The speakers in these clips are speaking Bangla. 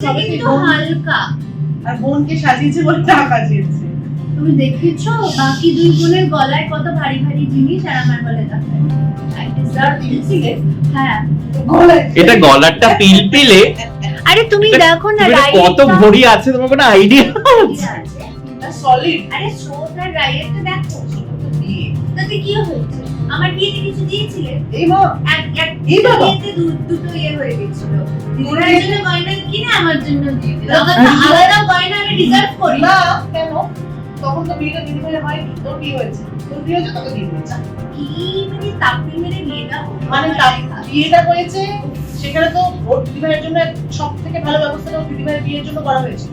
সবাই হালকা। আর বোনকে সাজিয়েছে বলে টাকা দিয়েছে। তুমি দেখেছ? বাকি দুই বোনের গলায় কত ভারী ভারী জিনিস আর আমার গলায় দেখা হ্যাঁ। এটা গলারটা পিলপিলে? আরে তুমি দেখো না কত ভরি আছে? তোমার কোনো আইডিয়া সলিড আরে দেখো। কি হয়েছে? আমার বিয়েতে কিছু দিয়েছিলে? এই এক এক এই বাবা। দুটো ইয়ে হয়ে গেছিল। দিদিভাইয়ের জন্য গয়না কিনে আমার জন্য দিয়ে দিল আলাদা আলাদা গয়না আমি ডিজার্ভ করি। না কেন? তখন তো বিয়েটা দিদি ভাই হয়নি তোর বিয়ে হয়েছে। তোর বিয়ে হয়েছে তোকে বিয়ে হয়েছে। কি মানে তাপি মেরে বিয়েটা মানে বিয়েটা হয়েছে সেখানে তো ওর দিদি ভাইয়ের জন্য সব থেকে ভালো ব্যবস্থাটা ওর দিদি ভাইয়ের বিয়ের জন্য করা হয়েছিল।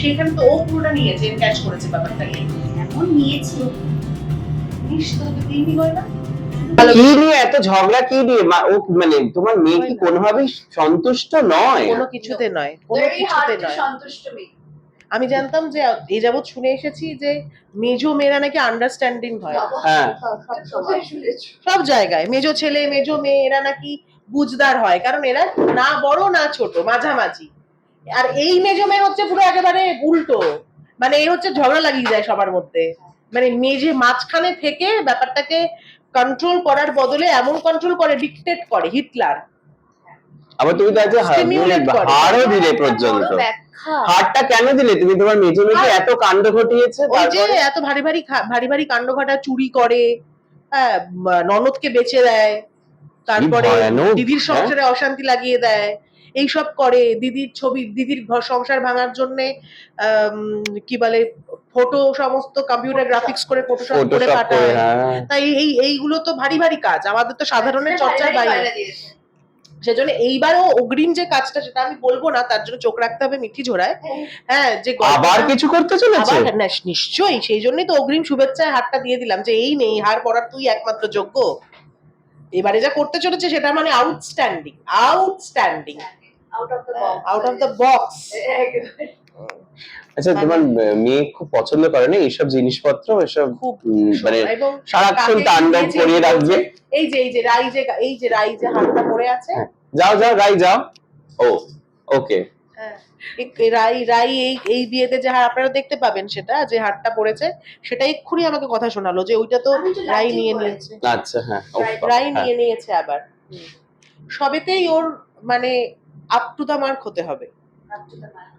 সেখানে তো ও পুরোটা নিয়েছে ক্যাচ করেছে ব্যাপারটাকে এমন নিয়েছিল। নিশ্চিত তোকে দিনই না কি নিয়ে এত ঝগড়া কি নিয়ে? মা- ও মানে তোমার মেয়ে কি কোনোভাবেই সন্তুষ্ট নয়? কোনো কিছুতে নয় কোনো কিছুতে নয়। সন্তুষ্ট মেয়ে। আমি জানতাম যে এই যাবৎ শুনে এসেছি যে মেজো মেয়েরা নাকি আন্ডারস্ট্যান্ডিং হয়। হ্যাঁ। সব জায়গায় মেজো ছেলে মেজো মেয়ে এরা নাকি বুঝদার হয় কারণ এরা না বড় না ছোট মাঝামাঝি। আর এই মেজো মেয়ে হচ্ছে পুরো একেবারে উল্টো। মানে এই হচ্ছে ঝগড়া লাগিয়ে যায় সবার মধ্যে। মানে মেজে মাঝখানে থেকে ব্যাপারটাকে কন্ট্রোল করার বদলে এমন কন্ট্রোল করে ডিকটেট করে হিটলার আবার তুমি তো আজকে। হারও দিলে পর্যন্ত হারটা কেন দিলে তুমি তোমার মেজে মেজে এত কাণ্ড ঘটিয়েছে ওই যে এত ভারী ভারী ভারী ভারী কাণ্ড ঘটা চুরি করে হ্যাঁ ননদকে বেচে দেয় তারপরে দিদির হ্যাঁ। সংসারে অশান্তি লাগিয়ে দেয় এইসব করে দিদির ছবি দিদির ঘর সংসার ভাঙার জন্য কি বলে ফটো সমস্ত কম্পিউটার গ্রাফিক্স করে ফটোশপ করে পাঠায়। হ্যাঁ। তাই এই এইগুলো তো ভারী ভারী কাজ। আমাদের তো সাধারণের চর্চার বাইরে। সেজন্য এইবারও অগ্রিম যে কাজটা সেটা আমি বলব না তার জন্য চোখ রাখতে হবে মিঠি ঝোড়ায়। হ্যাঁ যে আবার কিছু করতে চলেছে? আবার না, নিশ্চয়ই সেই জন্যই তো অগ্রিম শুভেচ্ছায় হারটা দিয়ে দিলাম যে এই নেই হার পড়ার তুই একমাত্র যোগ্য। এবারে যা করতে চলেছে সেটা মানে outstanding outstanding out of the out of the box আচ্ছা তোমার মেয়ে খুব পছন্দ করে না? এইসব জিনিসপত্র এসব খুব মানে সারাক্ষণ তাণ্ডব করিয়ে রাখবে। এই যে এই যে রাই যে এই যে রাই যে হারটা পড়ে আছে। হ্যাঁ। যাও যাও রাই যাও। ও ওকে। হ্যাঁ, রাই রাই এই এই বিয়েতে যে হার আপনারা দেখতে পাবেন সেটা যে হারটা পড়েছে সেটা এক্ষুনি আমাকে কথা শোনালো যে ওইটা তো রাই নিয়ে নিয়েছে। আচ্ছা হ্যাঁ রাই হ্যাঁ। নিয়ে নিয়েছে আবার। সবেতেই ওর মানে আপ টু দা মার্ক হতে হবে।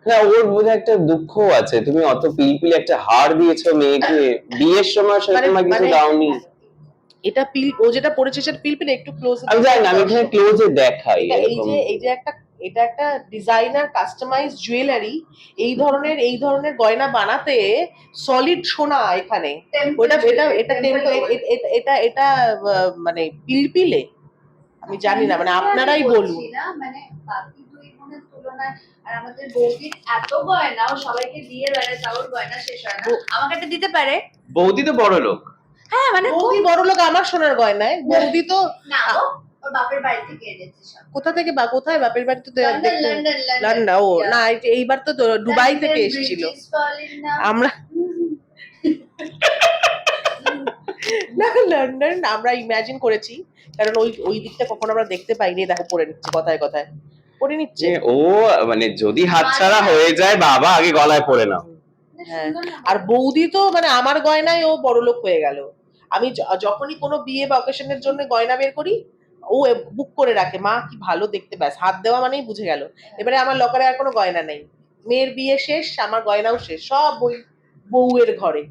না ওর বোধহয় একটা দুঃখ আছে। তুমি অত পিলপিল একটা হার দিয়েছ মেয়েকে বিয়ের সময় সেরকম মানে- কিছু মানে- দাওনি। এটা পিল ও যেটা পড়েছে সেটা পিল পিল একটু ক্লোজ আমি জানি না আমি এখানে ক্লোজে দেখাই এই যে এই যে একটা এটা একটা ডিজাইনার কাস্টমাইজ জুয়েলারি এই ধরনের এই ধরনের গয়না বানাতে সলিড সোনা এখানে। ওটা এটা এটা এটা এটা মানে পিলপিলে। আমি জানি না মানে আপনারাই বলুন। মানে বাকি দুই বোনের তুলনায় আর আমাদের বৌদির এত গয়না ও সবাইকে দিয়ে বেড়ায় তাও গয়না শেষ হয় না। আমাকে একটা দিতে পারে। বৌদি তো বড় লোক। হ্যাঁ মানে বৌদি বড় লোক আমার সোনার গয়নায়। বৌদি তো না বাপের বাড়ি থেকে এনেছে সব। কোথা থেকে বা কোথায়? বাপের তো লন্ডন ও না এইবার তো দুবাই থেকে এসেছিল। আমরা না লন্ডন আমরা ইমাজিন করেছি। কারণ ওই ওই দিকটা কখনো আমরা দেখতে পাইনি। দেখো পড়ে নিচ্ছে কথায় কথায়। পড়ে নিচ্ছে? ও মানে যদি হাতছাড়া হয়ে যায় বাবা আগে গলায় পড়ে নাও। হ্যাঁ। আর বৌদি তো মানে আমার গয়নায় ও বড় লোক হয়ে গেল। আমি যখনই কোনো বিয়ে বা অকেশনের জন্য গয়না বের করি ও বুক করে রাখে। মা কি ভালো দেখতে ব্যাস হাত দেওয়া মানেই বুঝে গেল। এবারে আমার লকারে আর কোনো গয়না নেই। মেয়ের বিয়ে শেষ আমার গয়নাও শেষ। সব ওই বউয়ের ঘরে।